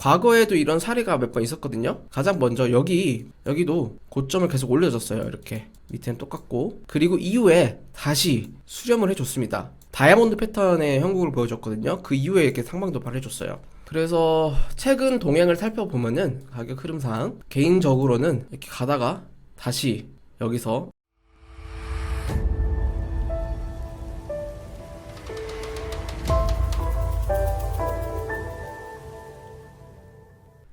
과거에도 이런 사례가 몇 번 있었거든요. 가장 먼저 여기 여기도 고점을 계속 올려줬어요. 이렇게 밑에는 똑같고 그리고 이후에 다시 수렴을 해줬습니다. 다이아몬드 패턴의 형국을 보여줬거든요. 그 이후에 이렇게 상방 도파를 해줬어요. 그래서 최근 동향을 살펴보면은 가격 흐름상 개인적으로는 이렇게 가다가 다시 여기서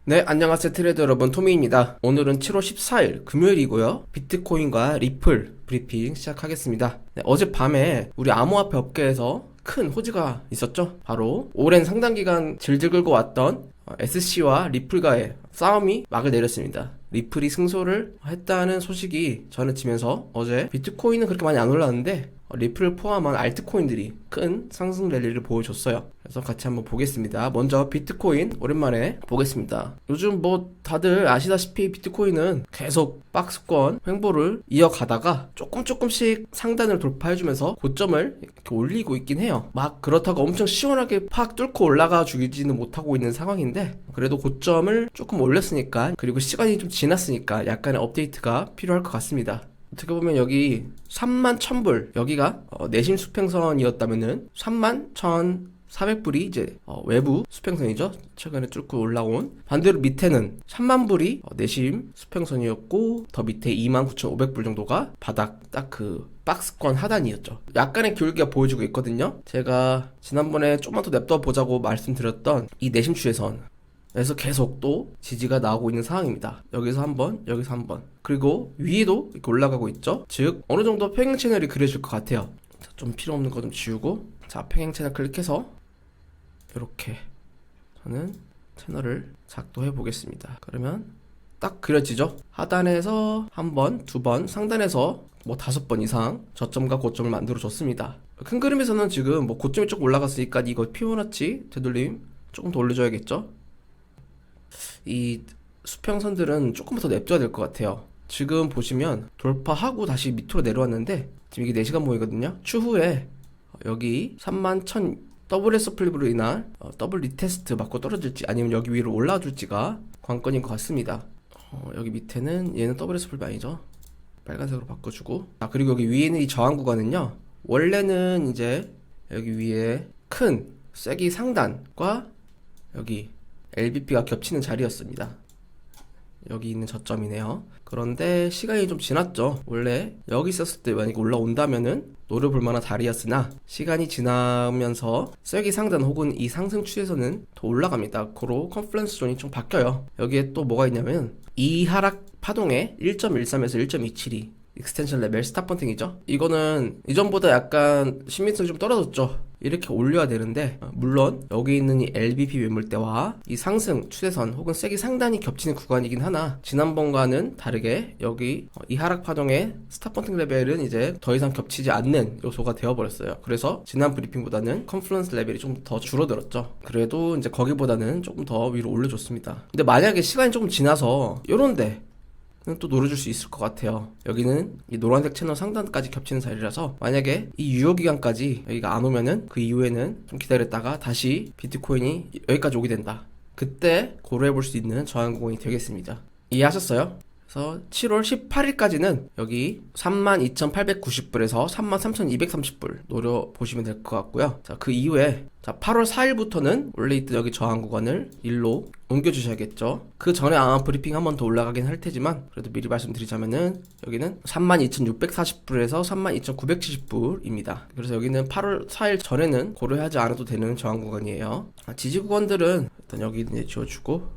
네, 안녕하세요 트레이더 여러분 토미입니다. 오늘은 7월 14일 금요일이고요. 비트코인과 리플 브리핑 시작하겠습니다. 네, 어젯밤에 우리 암호화폐 업계에서 큰 호지가 있었죠. 바로 오랜 상당 기간 질질 끌고 왔던 SC와 리플과의 싸움이 막을 내렸습니다. 리플이 승소를 했다는 소식이 전해지면서 어제 비트코인은 그렇게 많이 안 올랐는데 어, 리플을 포함한 알트코인들이 큰 상승 랠리를 보여줬어요. 그래서 같이 한번 보겠습니다. 먼저 비트코인 오랜만에 보겠습니다. 요즘 뭐 다들 아시다시피 비트코인은 계속 박스권 횡보를 이어가다가 조금 조금씩 상단을 돌파해주면서 고점을 이렇게 올리고 있긴 해요. 막 그렇다고 엄청 시원하게 팍 뚫고 올라가 주지는 못하고 있는 상황인데 그래도 고점을 조금 올렸으니까 그리고 시간이 좀 지났으니까 약간의 업데이트가 필요할 것 같습니다. 어떻게 보면 여기 3만 1000불 여기가 어, 내심 수평선이었다면은 3만 1400불이 이제 어, 외부 수평선이죠. 최근에 뚫고 올라온. 반대로 밑에는 3만 불이 어, 내심 수평선이었고 더 밑에 29,500불 정도가 바닥 딱 그 박스권 하단이었죠. 약간의 기울기가 보여지고 있거든요. 제가 지난번에 좀만 더 냅둬 보자고 말씀드렸던 이 내심 추세선 그래서 계속 또 지지가 나오고 있는 상황입니다. 여기서 한 번, 여기서 한 번. 그리고 위에도 이렇게 올라가고 있죠. 즉 어느 정도 평행 채널이 그려질 것 같아요. 자, 좀 필요 없는 거 좀 지우고 자 평행 채널 클릭해서 이렇게 저는 채널을 작동해 보겠습니다. 그러면 딱 그려지죠. 하단에서 한 번, 두 번, 상단에서 뭐 다섯 번 이상 저점과 고점을 만들어 줬습니다. 큰 그림에서는 지금 뭐 고점이 조금 올라갔으니까 이거 피보나치 되돌림 조금 더 올려줘야겠죠. 이 수평선들은 조금 더 냅둬야 될 것 같아요. 지금 보시면 돌파하고 다시 밑으로 내려왔는데 지금 이게 4시간 모이거든요. 추후에 여기 31,000 더블 S 플립으로 인한 어, 더블 리테스트 맞고 떨어질지 아니면 여기 위로 올라와 줄지가 관건인 것 같습니다. 어, 여기 밑에는 얘는 더블 S 플립 아니죠? 빨간색으로 바꿔주고 아 그리고 여기 위에는 이 저항 구간은요 원래는 이제 여기 위에 큰 세기 상단과 여기 LBP가 겹치는 자리였습니다. 여기 있는 저점이네요. 그런데 시간이 좀 지났죠. 원래 여기 있었을 때 만약에 올라온다면은 노려볼 만한 자리였으나 시간이 지나면서 세기 상단 혹은 이 상승 추에서는 더 올라갑니다. 고로 컨플런스 존이 좀 바뀌어요. 여기에 또 뭐가 있냐면 이 하락 파동에 1.13에서 1.272 익스텐션 레벨 스탑 번팅이죠. 이거는 이전보다 약간 신빙성이 좀 떨어졌죠. 이렇게 올려야 되는데 어, 물론 여기 있는 이 LBP 매물대와 이 상승 추세선 혹은 세기 상단이 겹치는 구간이긴 하나 지난번과는 다르게 여기 어, 이 하락 파동의 스탑 번팅 레벨은 이제 더 이상 겹치지 않는 요소가 되어버렸어요. 그래서 지난 브리핑보다는 컨플런스 레벨이 좀 더 줄어들었죠. 그래도 이제 거기보다는 조금 더 위로 올려줬습니다. 근데 만약에 시간이 조금 지나서 요런데 또 노려줄 수 있을 것 같아요. 여기는 이 노란색 채널 상단까지 겹치는 자리라서 만약에 이 유효 기간까지 여기가 안 오면은 그 이후에는 좀 기다렸다가 다시 비트코인이 여기까지 오게 된다. 그때 고려해 볼 수 있는 저항 구간이 되겠습니다. 이해하셨어요? 그래서 7월 18일까지는 여기 32,890불에서 33,230불 노려보시면 될 것 같고요. 자, 그 이후에 자, 8월 4일부터는 원래 있던 여기 저항 구간을 일로 옮겨주셔야겠죠. 그 전에 아마 브리핑 한 번 더 올라가긴 할 테지만 그래도 미리 말씀드리자면은 여기는 32,640불에서 32,970불입니다. 그래서 여기는 8월 4일 전에는 고려하지 않아도 되는 저항 구간이에요. 아, 지지 구간들은 일단 여기 이제 지워주고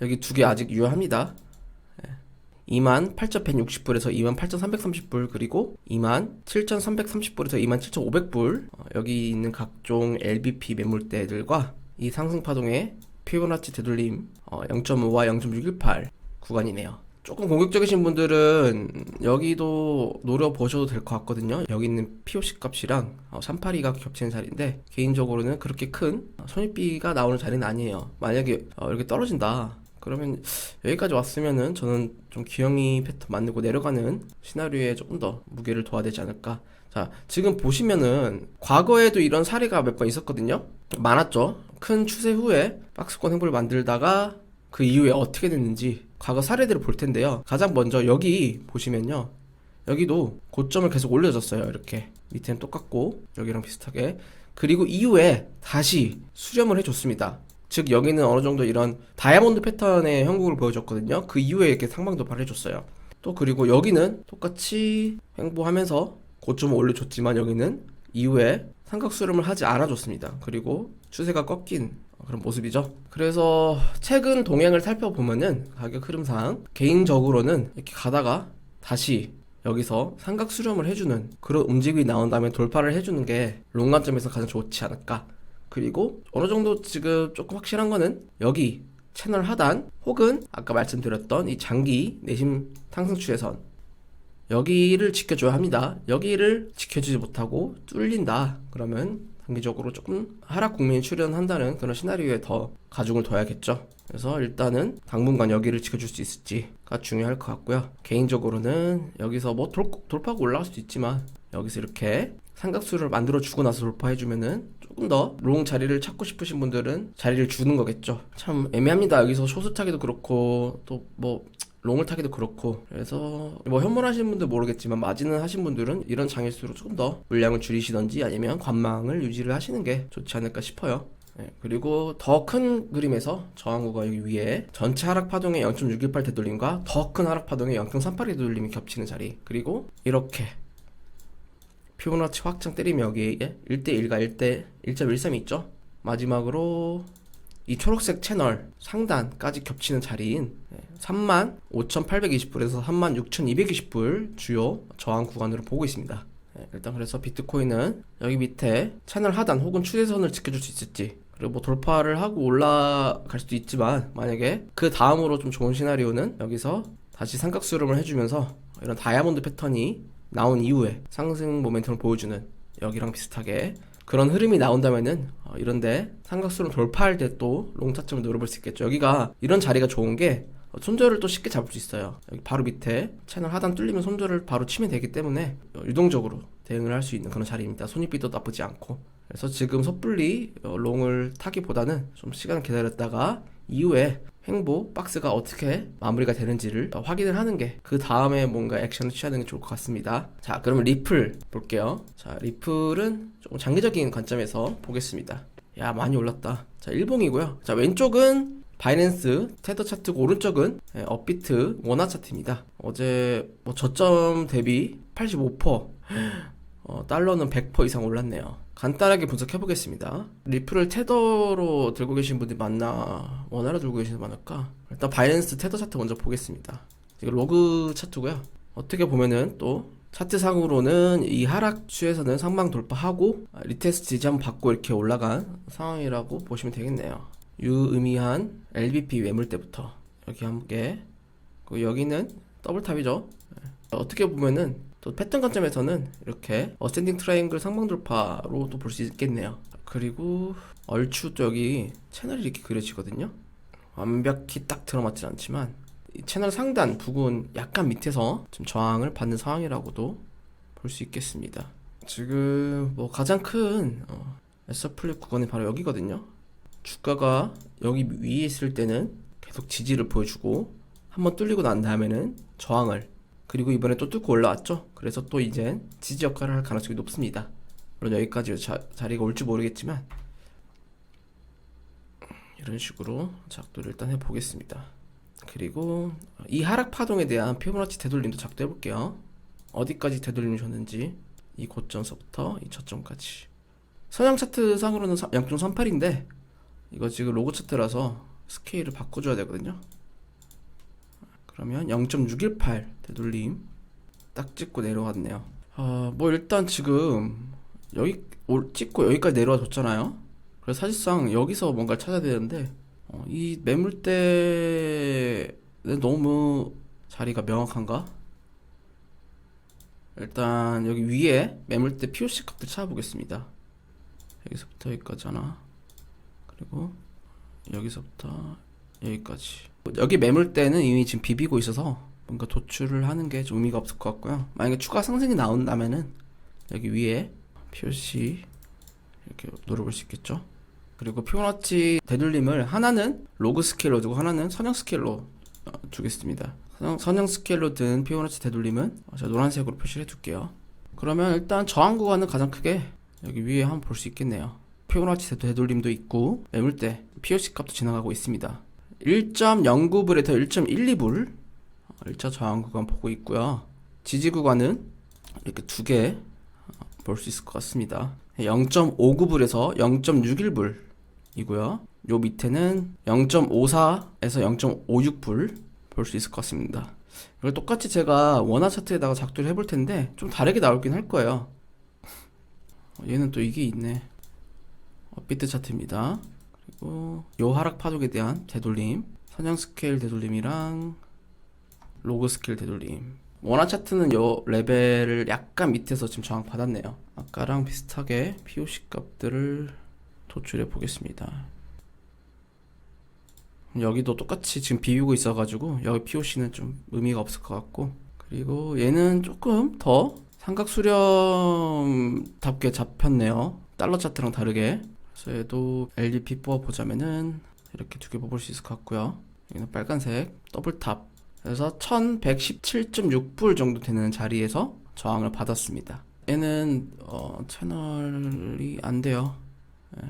여기 두 개 아직 유효합니다. 28,160불에서 28,330불 그리고 27,330불에서 27,500불 어, 여기 있는 각종 LBP 매물대들과 이 상승 파동의 피보나치 되돌림 어, 0.5와 0.618 구간이네요. 조금 공격적이신 분들은 여기도 노려보셔도 될 것 같거든요. 여기 있는 POC 값이랑 어, 382가 겹치는 자리인데 개인적으로는 그렇게 큰 손익비가 나오는 자리는 아니에요. 만약에 어, 이렇게 떨어진다. 그러면 여기까지 왔으면은 저는 좀 기영이 패턴 만들고 내려가는 시나리오에 조금 더 무게를 둬야 되지 않을까. 자, 지금 보시면은 과거에도 이런 사례가 몇 번 있었거든요. 많았죠. 큰 추세 후에 박스권 행보를 만들다가 그 이후에 어떻게 됐는지 과거 사례들을 볼 텐데요. 가장 먼저 여기 보시면요. 여기도 고점을 계속 올려줬어요. 이렇게 밑에는 똑같고 여기랑 비슷하게 그리고 이후에 다시 수렴을 해줬습니다. 즉 여기는 어느 정도 이런 다이아몬드 패턴의 형국을 보여줬거든요. 그 이후에 이렇게 상방 돌파를 해줬어요. 또 그리고 여기는 똑같이 횡보하면서 고점을 올려줬지만 여기는 이후에 삼각 수렴을 하지 않아줬습니다. 그리고 추세가 꺾인 그런 모습이죠. 그래서 최근 동향을 살펴보면은 가격 흐름상 개인적으로는 이렇게 가다가 다시 여기서 삼각 수렴을 해주는 그런 움직임이 나온 다음에 돌파를 해주는 게 롱관점에서 가장 좋지 않을까. 그리고 어느 정도 지금 조금 확실한 거는 여기 채널 하단 혹은 아까 말씀드렸던 이 장기 내심 상승 추세선 여기를 지켜줘야 합니다. 여기를 지켜주지 못하고 뚫린다. 그러면 단기적으로 조금 하락 국면이 출현한다는 그런 시나리오에 더 가중을 둬야겠죠. 그래서 일단은 당분간 여기를 지켜줄 수 있을지가 중요할 것 같고요. 개인적으로는 여기서 뭐 돌, 돌파하고 올라갈 수도 있지만 여기서 이렇게 삼각수를 만들어 주고 나서 돌파해주면은 조금 더 롱 자리를 찾고 싶으신 분들은 자리를 주는 거겠죠. 참 애매합니다. 여기서 쇼스 타기도 그렇고 또뭐 롱을 타기도 그렇고 그래서 뭐 현물하시는 분들 모르겠지만 마진을 하신 분들은 이런 장일수록 조금 더 물량을 줄이시던지 아니면 관망을 유지를 하시는 게 좋지 않을까 싶어요. 네, 그리고 더 큰 그림에서 저항구가 여기 위에 전체 하락 파동의 0.618 되돌림과 더 큰 하락 파동의 0.38 되돌림이 겹치는 자리 그리고 이렇게 피보나치 확장 때리면 여기에 1대1과 1대 1.13이 있죠 마지막으로 이 초록색 채널 상단까지 겹치는 자리인 35,820불에서 36,220불 주요 저항 구간으로 보고 있습니다. 네, 일단 그래서 비트코인은 여기 밑에 채널 하단 혹은 추세선을 지켜줄 수 있을지 그리고 뭐 돌파를 하고 올라갈 수도 있지만 만약에 그 다음으로 좀 좋은 시나리오는 여기서 다시 삼각수렴을 해주면서 이런 다이아몬드 패턴이 나온 이후에 상승 모멘텀을 보여주는 여기랑 비슷하게 그런 흐름이 나온다면은 어, 이런데 삼각수렴 돌파할 때 또 롱차점을 노려볼 수 있겠죠. 여기가 이런 자리가 좋은 게 어, 손절을 또 쉽게 잡을 수 있어요. 여기 바로 밑에 채널 하단 뚫리면 손절을 바로 치면 되기 때문에 어, 유동적으로 대응을 할 수 있는 그런 자리입니다. 손익비도 나쁘지 않고. 그래서 지금 섣불리 어, 롱을 타기보다는 좀 시간을 기다렸다가 이후에 횡보 박스가 어떻게 마무리가 되는지를 더 확인을 하는 게 그 다음에 뭔가 액션을 취하는 게 좋을 것 같습니다. 자, 그러면 리플 볼게요. 자, 리플은 조금 장기적인 관점에서 보겠습니다. 야, 많이 올랐다. 자, 일봉이고요. 자, 왼쪽은 바이낸스 테더 차트고 오른쪽은 예, 업비트 원화 차트입니다. 어제 뭐 저점 대비 85% 어, 달러는 100% 이상 올랐네요. 간단하게 분석해 보겠습니다. 리플을 테더로 들고 계신 분들이 많나 원화로 들고 계신 분이 많을까? 일단 바이낸스 테더 차트 먼저 보겠습니다. 이거 로그 차트고요. 어떻게 보면은 또 차트상으로는 이 하락 추에서는 상방 돌파하고 아, 리테스트 지지 한번 받고 이렇게 올라간 상황이라고 보시면 되겠네요. 유의미한 LBP 매물대부터 여기 함께 여기는 더블탑이죠. 네. 어떻게 보면은 또 패턴 관점에서는 이렇게 어센딩 트라이앵글 상방 돌파로 또 볼 수 있겠네요. 그리고 얼추 또 여기 채널이 이렇게 그려지거든요. 완벽히 딱 들어맞진 않지만 이 채널 상단 부근 약간 밑에서 좀 저항을 받는 상황이라고도 볼 수 있겠습니다. 지금 뭐 가장 큰 어, 에서플릿 구간이 바로 여기거든요. 주가가 여기 위에 있을 때는 계속 지지를 보여주고 한번 뚫리고 난 다음에는 저항을 그리고 이번에 또 뚫고 올라왔죠. 그래서 또 이젠 지지 역할을 할 가능성이 높습니다. 물론 여기까지 자, 자리가 올지 모르겠지만 이런 식으로 작도를 일단 해보겠습니다. 그리고 이 하락 파동에 대한 피보나치 되돌림도 작도해 볼게요. 어디까지 되돌림이 줬는지 이 고점서부터 이 저점까지. 선형 차트 상으로는 0.38인데 이거 지금 로고 차트라서 스케일을 바꿔줘야 되거든요. 그러면 0.618 되돌림 딱 찍고 내려왔네요. 어, 뭐 일단 지금 여기 올- 찍고 여기까지 내려와 줬잖아요. 그래서 사실상 여기서 뭔가를 찾아야 되는데 어, 이 매물대는 너무 자리가 명확한가? 일단 여기 위에 매물대 POC 값들 찾아보겠습니다. 여기서부터 여기까지 하나 그리고 여기서부터 여기까지 여기 매물대는 이미 지금 비비고 있어서 뭔가 도출을 하는 게 좀 의미가 없을 것 같고요. 만약에 추가 상승이 나온다면은 여기 위에 POC 이렇게 노려볼 수 있겠죠. 그리고 피보나치 되돌림을 하나는 로그 스케일로 두고 하나는 선형 스케일로 어, 두겠습니다. 선형, 선형 스케일로 든 피보나치 되돌림은 어, 제가 노란색으로 표시를 해둘게요. 그러면 일단 저항 구간은 가장 크게 여기 위에 한번 볼 수 있겠네요. 피보나치 되돌림도 있고 매물대 POC 값도 지나가고 있습니다. 1.09불에서 1.12불 1차 저항 구간 보고 있고요. 지지 구간은 이렇게 두 개 볼 수 있을 것 같습니다. 0.59불에서 0.61불이고요. 요 밑에는 0.54에서 0.56불 볼 수 있을 것 같습니다. 이걸 똑같이 제가 원화 차트에다가 작도를 해볼 텐데 좀 다르게 나올긴 할 거예요. 어, 얘는 또 이게 있네. 어, 비트 차트입니다. 그리고 요 하락 파동에 대한 되돌림, 선형 스케일 되돌림이랑 로그 스케일 되돌림. 원화 차트는 요 레벨을 약간 밑에서 지금 저항 받았네요. 아까랑 비슷하게 POC 값들을 도출해 보겠습니다. 여기도 똑같이 지금 비우고 있어가지고 여기 POC는 좀 의미가 없을 것 같고 그리고 얘는 조금 더 삼각 수렴답게 잡혔네요. 달러 차트랑 다르게. 얘도 LDP 뽑아 보자면은 이렇게 두 개 뽑을 수 있을 것 같고요. 여기는 빨간색 더블탑. 그래서 1117.6불 정도 되는 자리에서 저항을 받았습니다. 얘는 어, 채널이 안 돼요. 예.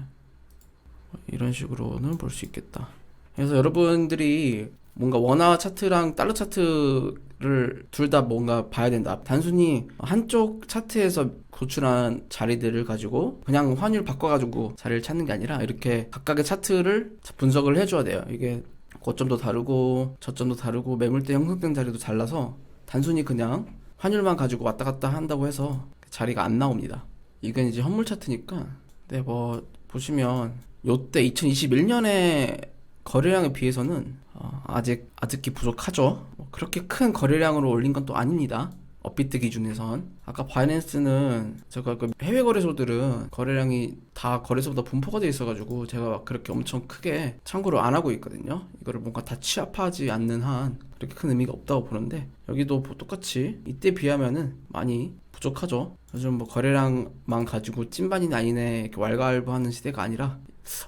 이런 식으로는 볼 수 있겠다. 그래서 여러분들이 뭔가 원화 차트랑 달러 차트를 둘 다 뭔가 봐야 된다. 단순히 한쪽 차트에서 고출한 자리들을 가지고 그냥 환율 바꿔가지고 자리를 찾는 게 아니라 이렇게 각각의 차트를 분석을 해줘야 돼요. 이게 고점도 다르고 저점도 다르고 매물대 형성된 자리도 달라서 단순히 그냥 환율만 가지고 왔다 갔다 한다고 해서 자리가 안 나옵니다. 이건 이제 현물 차트니까 네 뭐 보시면 요때 2021년에 거래량에 비해서는 어, 아직 아직기 부족하죠. 뭐 그렇게 큰 거래량으로 올린 건 또 아닙니다. 업비트 기준에선 아까 바이낸스는 제가 그 해외 거래소들은 거래량이 다 거래소보다 분포가 돼 있어가지고 제가 그렇게 엄청 크게 참고를 안 하고 있거든요. 이거를 뭔가 다 취합하지 않는 한 그렇게 큰 의미가 없다고 보는데 여기도 뭐 똑같이 이때 비하면은 많이 부족하죠. 요즘 뭐 거래량만 가지고 찐반이네 아니네 왈가왈부하는 시대가 아니라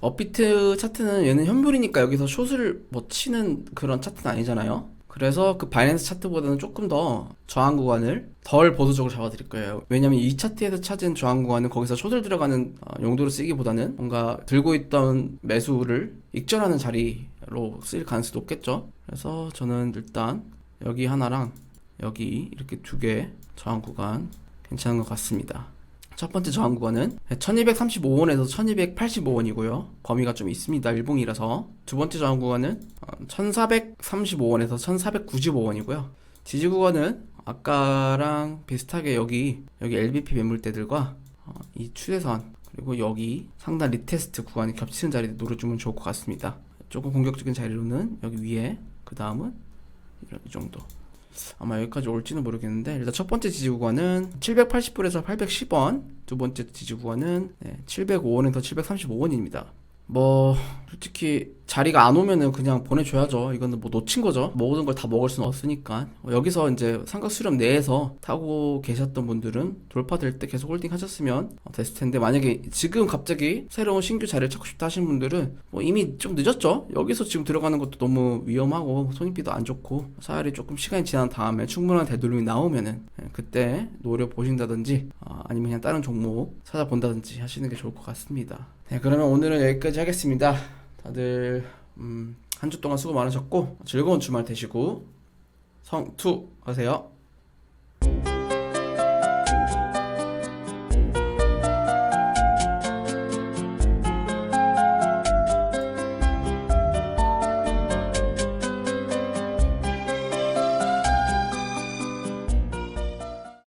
업비트 차트는 얘는 현물이니까 여기서 숏을 뭐 치는 그런 차트는 아니잖아요. 그래서 그 바이낸스 차트보다는 조금 더 저항 구간을 덜 보수적으로 잡아드릴 거예요. 왜냐면 이 차트에서 찾은 저항 구간은 거기서 숏을 들어가는 어, 용도로 쓰기보다는 뭔가 들고 있던 매수를 익절하는 자리로 쓰일 가능성이 높겠죠. 그래서 저는 일단 여기 하나랑 여기 이렇게 두 개 저항 구간 괜찮은 것 같습니다. 첫 번째 저항 구간은 1235원에서 1285원이고요. 범위가 좀 있습니다. 일봉이라서. 두 번째 저항 구간은 1435원에서 1495원이고요. 지지 구간은 아까랑 비슷하게 여기 여기 LBP 매물대들과 어, 이 추세선 그리고 여기 상단 리테스트 구간이 겹치는 자리에 노려주면 좋을 것 같습니다. 조금 공격적인 자리로는 여기 위에 그 다음은 이 정도. 아마 여기까지 올지는 모르겠는데 일단 첫 번째 지지 구간은 780불에서 810원 두 번째 지지 구간은 네, 705원에서 735원입니다. 뭐 솔직히 자리가 안 오면은 그냥 보내줘야죠. 이거는 뭐 놓친 거죠. 모든 걸 다 먹을 수는 없으니까. 어, 여기서 이제 삼각 수렴 내에서 타고 계셨던 분들은 돌파될 때 계속 홀딩 하셨으면 어, 됐을 텐데 만약에 지금 갑자기 새로운 신규 자리를 찾고 싶다 하시는 분들은 뭐 이미 좀 늦었죠? 여기서 지금 들어가는 것도 너무 위험하고 손익비도 안 좋고 차라리 조금 시간이 지난 다음에 충분한 되돌림이 나오면은 예, 그때 노려 보신다든지 아, 아니면 그냥 다른 종목 찾아본다든지 하시는 게 좋을 것 같습니다. 네 그러면 오늘은 여기까지 하겠습니다 다들 음, 한 주 동안 수고 많으셨고 즐거운 주말 되시고 성투 하세요